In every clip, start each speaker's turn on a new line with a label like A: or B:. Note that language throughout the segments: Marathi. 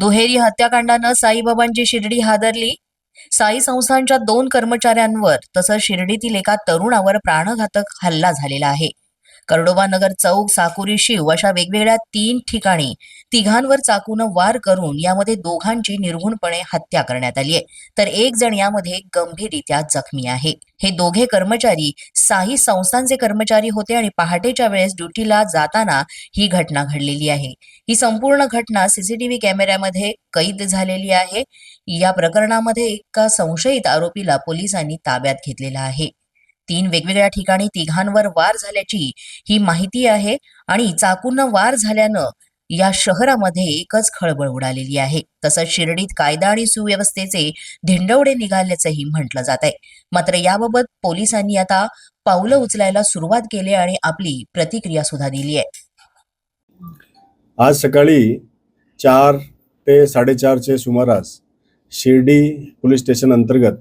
A: दुहेरी हत्याकांडानं साईबाबांची शिर्डी हादरली. साई संस्थांच्या दोन कर्मचाऱ्यांवर तसंच शिर्डीतील एका तरुणावर प्राणघातक हल्ला झालेला आहे. कर्डोबा नगर चौक साकुरी शिव अशा वेगवेगळ्या तीन ठिकाणी तिघांवर चाकूनं वार करून यामध्ये दोघांची निर्घुणपणे हत्या करण्यात आली आहे. तर एक जण यामध्ये गंभीररित्या जखमी आहे. हे दोघे कर्मचारी साही संस्थांचे कर्मचारी होते आणि पहाटेच्या वेळेस ड्युटीला जाताना ही घटना घडलेली आहे. ही संपूर्ण घटना सीसीटीव्ही कॅमेऱ्यामध्ये कैद झालेली आहे. या प्रकरणामध्ये एका संशयित आरोपीला पोलिसांनी ताब्यात घेतलेला आहे. तीन वेगवेगळ्या ठिकाणी तिघांवर वार झाल्याची ही माहिती आहे आणि चाकूनं वार झाल्यानं या शहरामध्ये एकच खळबळ उडालेली आहे. तसंच शिर्डीत कायदा आणि सुव्यवस्थेचे धिंडवडे निघाल्याचंही म्हटलं जात आहे. मात्र याबाबत पोलिसांनी आता पावलं उचलायला सुरुवात केली आणि आपली प्रतिक्रिया सुद्धा दिली आहे.
B: आज सकाळी चार ते साडेचारचे सुमारास शिर्डी पोलीस स्टेशन अंतर्गत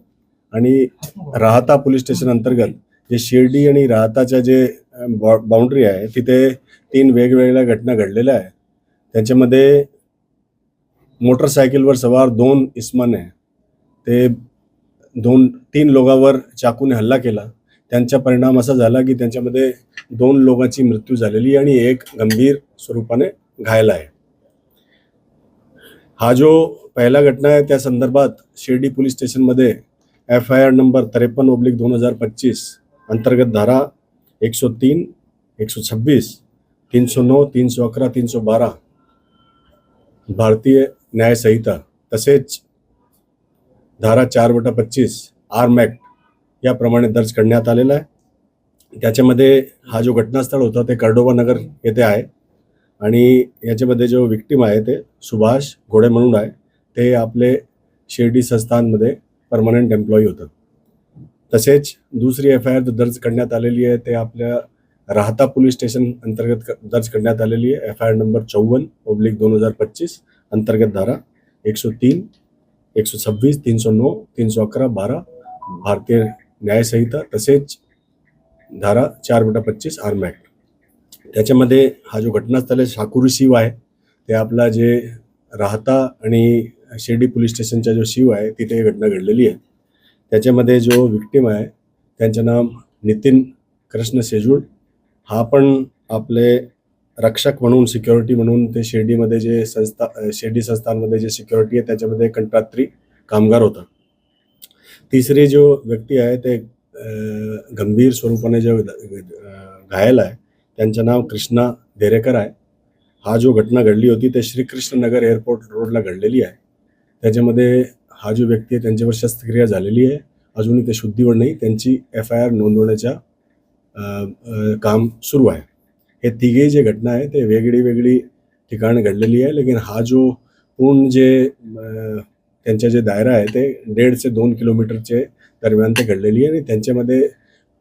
B: आणि राहता पोलीस स्टेशन अंतर्गत जे शिर्डी आणि राहताच्या जे बाउंड्री आहे तिथे तीन वेगवेगळ्या घटना घडलेल्या आहेत. त्याच्यामध्ये मोटरसायकलवर सवार दोन इस्माने ते दोन तीन लोकांवर चाकूने हल्ला केला. त्यांचा परिणाम असा झाला की त्यांच्यामध्ये दोन लोकांची मृत्यू झालेली आणि एक गंभीर स्वरूपाने घायल आहे. हा जो पहिला घटना आहे त्या संदर्भात शिर्डी पोलीस स्टेशनमध्ये एफ आय आर नंबर त्रेपन्न ओब्लिक दोन हजार पच्चीस अंतर्गत धारा एक सौ तीन एक सौ छब्बीस तीन सौ नऊ तीन सौ अकरा तीन सौ बारा. भारतीय न्याय संहिता तसेच धारा चार बटा पच्चीस आर्म ॲक्ट याप्रमाणे दर्ज करण्यात आलेला आहे. त्याच्यामध्ये हा जो घटनास्थळ होता ते कर्डोबा नगर येथे आहे. आणि याच्यामध्ये जो विक्टीम आहे ते सुभाष घोडे म्हणून आहे. ते आपले शिर्डी संस्थानमध्ये परमनंट एम्प्लॉई होतं. तसेच दुसरी एफ आय आर दर्ज करण्यात आलेली आहे ते आपल्या राहता पोलीस स्टेशन अंतर्गत दर्ज करण्यात आलेली आहे. एफ आय आर नंबर चौवन पब्लिक दोन हजार पच्चीस अंतर्गत धारा एकशे तीन एकशे सव्वीस तीनशे नऊ तीनशे अकरा बारा भारतीय न्यायसंहिता तसेच धारा चार बटा पच्चीस आर्म ॲक्ट त्याच्यामध्ये हा जो घटनास्थळ आहे साकुरी शिव आहे ते आपला जे राहता आणि शिर्डी पोलीस स्टेशनचा जो शिव आहे तिथे ही घटना घडलेली आहे. त्याच्यामध्ये जो विक्टीम आहे त्यांचं नाव नितीन कृष्ण सेजूळ हा पण आपले रक्षक म्हणून सिक्युरिटी म्हणून ते शिर्डीमध्ये जे संस्था शिर्डी संस्थांमध्ये जे सिक्युरिटी आहे त्याच्यामध्ये कंत्रात्री कामगार होता. तिसरी जो व्यक्ती आहे ते गंभीर स्वरूपाने जो घायल आहे त्यांचं नाव कृष्णा देरेकर आहे. हा जो घटना घडली होती ते श्रीकृष्णनगर एअरपोर्ट रोडला घडलेली आहे. त्याच्यामध्ये हा जो व्यक्ती आहे त्यांच्यावर शस्त्रक्रिया झालेली आहे. अजूनही ते शुद्धीवर नाही त्यांची एफ आय आर नोंदवण्याच्या काम सुरू आहे. हे तिघे जे घटना आहे ते वेगळी वेगळी ठिकाण घडलेली आहे लेकिन हा जो पूर्ण जे त्यांच्या जे दायरा आहे ते दीड ते दोन किलोमीटरचे दरम्यान ते घडलेली आहे. आणि त्यांच्यामध्ये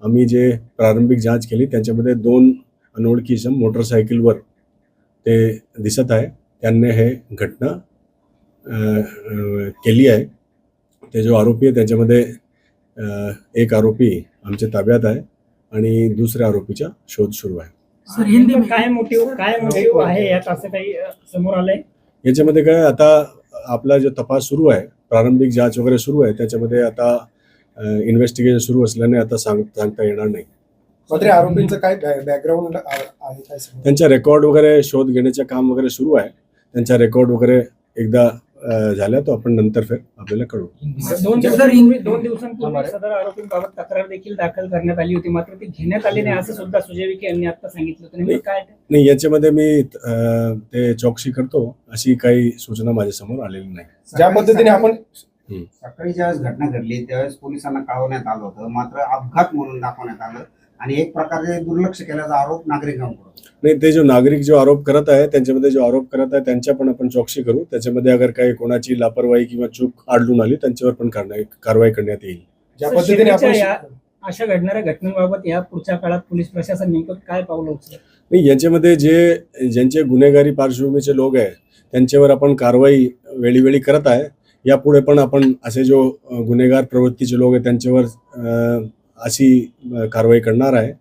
B: आम्ही जे प्रारंभिक जांच केली त्यांच्यामध्ये दोन अनोळखी इसम मोटरसायकलवर ते दिसत आहे. त्यांनी हे घटना केली आहे. ते जो आरोपी आहे त्याच्यामध्ये एक आरोपी आमच्या ताब्यात आहे आणि दुसऱ्या आरोपीचा शोध सुरू आहे.
C: सर हिंदी में काय मोटिव काय मोटिव आहे यात असं काही समोर आलंय?
B: याच्यामध्ये काय आता आपला जो तपास सुरू आहे प्रारंभिक जांच वगैरे सुरू आहे त्याच्यामध्ये आता इन्व्हेस्टिगेशन सुरू असल्याने आता सांग सांगता येणार नाही.
D: मात्र आरोपींचं काय बॅकग्राऊंड आहे?
B: त्यांचा रेकॉर्ड वगैरे शोध घेण्याचं काम वगैरे सुरू आहे. त्यांचा रेकॉर्ड वगैरे एकदा अ, झाला तो आपण नंतर फिर आपल्याला कळू
C: दोन दिवसांपूर्वी दोन दिवसांपूर्वी सदर आरोपींबाबत तक्रार देखील दाखल करण्यात आली होती. मात्र ती घेण्यात आली नाही असं सुद्धा सुजय विखे यांनी आता सांगितलं होतं. काय?
B: नाही याच्यामध्ये मी अ, ते चौकशी करतो. अशी काही सूचना माझ्यासमोर आलेली नाही.
D: ज्या पद्धतीने आपण
E: सकाळी ज्यावेळेस घटना घडली त्यावेळेस पोलिसांना कळवण्यात आलं होतं. मात्र अपघात म्हणून दाखवण्यात आलं. आणि एक प्रकारे दुर्लक्ष केल्याचा आरोप नागरिकांकडून.
B: नाही ते जो नागरिक जो आरोप करत आहे त्यांच्यामध्ये जो आरोप करत आहे त्यांच्या पण आपण चौकशी करू. त्याच्यामध्ये अगर काही कोणाची लापरवाही किंवा चूक आढळून आली त्यांच्यावर पण कारवाई करण्यात येईल.
D: ज्या पद्धतीने आपण
C: अशा घडणाऱ्या घटनांबाबत या पुढच्या काळात पोलीस प्रशासन नेमकं काय पावलं उचलेल?
B: नाही याच्यामध्ये जे ज्यांचे गुन्हेगारी पार्श्वभूमीचे लोक आहे त्यांच्यावर आपण कारवाई वेळीवेळी करत आहे. यापुढे पण आपण असे जो गुन्हेगार प्रवृत्तीचे लोक आहे त्यांच्यावर अशी कारवाई करणार आहे.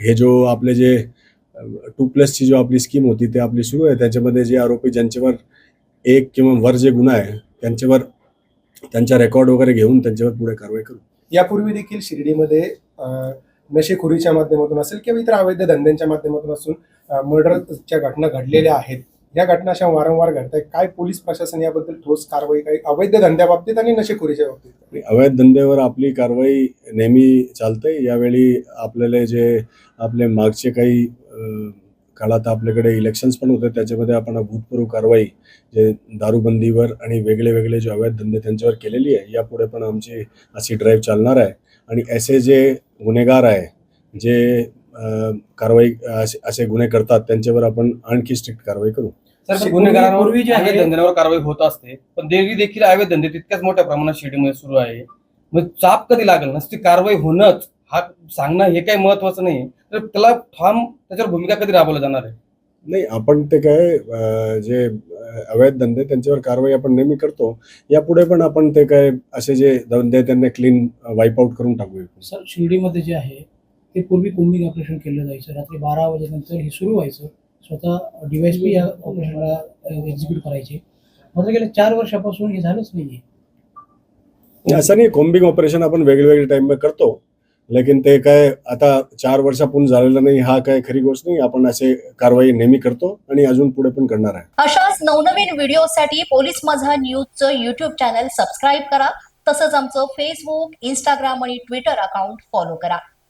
B: हे जो आपले जे टू प्लसची जो आपली स्कीम होती ते आपली सुरू आहे. त्याच्यामध्ये जे आरोपी ज्यांच्यावर एक किंवा वर जे गुन्हा आहे त्यांच्यावर त्यांच्या रेकॉर्ड वगैरे घेऊन त्यांच्यावर पुढे कारवाई करू.
D: यापूर्वी देखील शिर्डीमध्ये नशेखोरीच्या माध्यमातून असेल किंवा इतर अवैध धंद्यांच्या माध्यमातून असून मर्डरच्या घटना घडलेल्या आहेत. या घटना अशा वारंवार घडत आहेत काय पोलीस प्रशासन याबद्दल ठोस कारवाई काही अवैध धंद्याबाबतीत आणि नशेखोरीच्या बाबतीत?
B: अवैध धंद्यावर आपली कारवाई नेहमी चालते यावेळी आपल्याला जे आपले मागचे काही काळात आपल्याकडे इलेक्शन्स पण होते त्याच्यामध्ये आपण भूतपूर्व कारवाई जे दारूबंदीवर आणि वेगळे वेगळे जे अवैध धंदे त्यांच्यावर केलेली आहे यापुढे पण आमची अशी ड्राईव्ह चालणार आहे. आणि असे जे गुन्हेगार आहे जे कारवाई असे गुन्हे करतात त्यांच्यावर आपण आणखी स्ट्रिक्ट कारवाई करू.
F: सर
C: सर,
F: पण गुन्हेगारांवर
C: पूर्वी जे आहे-
F: धंद्यांवर कारवाई होत असते पण देवी देखील अवैध धंदे तितक्याच मोठ्या प्रमाणात शिर्डीमध्ये सुरू आहे. मग चाप कधी लागेल? नसती कारवाई होणंच. हा सांगणं हे काही महत्वाचं नाही तर त्याला ठाम त्याच्यावर भूमिका कधी राबवली जाणार आहे?
B: नाही आपण ते काय जे अवैध धंदे त्यांच्यावर कारवाई आपण नेहमी करतो. यापुढे पण आपण ते काय असे जे धंदे त्यांना क्लीन वाईप आउट करून टाकू
G: सर शिर्डीमध्ये जे आहे ते पूर्वी कोम्बिंग ऑपरेशन केलं जायचं. रात्री बारा वाजेनंतर हे सुरू व्हायचं. स्वतः डिवाइस पी या ऑपरेशनला एक्झिक्यूट करायचे. मात्र गेल्या चार वर्षापासून हे झालंच नाहीये.
B: असं नाही कॉम्बिंग ऑपरेशन आपण वेगवेगळे टाइम करतो. लेकिन ते काय आता चार वर्षापूर्ण झालेलं नाही हा काय खरी गोष्ट नाही. आपण असे कारवाई नेहमी करतो आणि अजून पुढे पण करणार आहे.
A: अशाच नवनवीन व्हिडिओसाठी पोलीस माझा न्यूजचं युट्यूब चॅनल सबस्क्राईब करा. तसंच आमचं फेसबुक इंस्टाग्राम आणि ट्विटर अकाउंट फॉलो करा.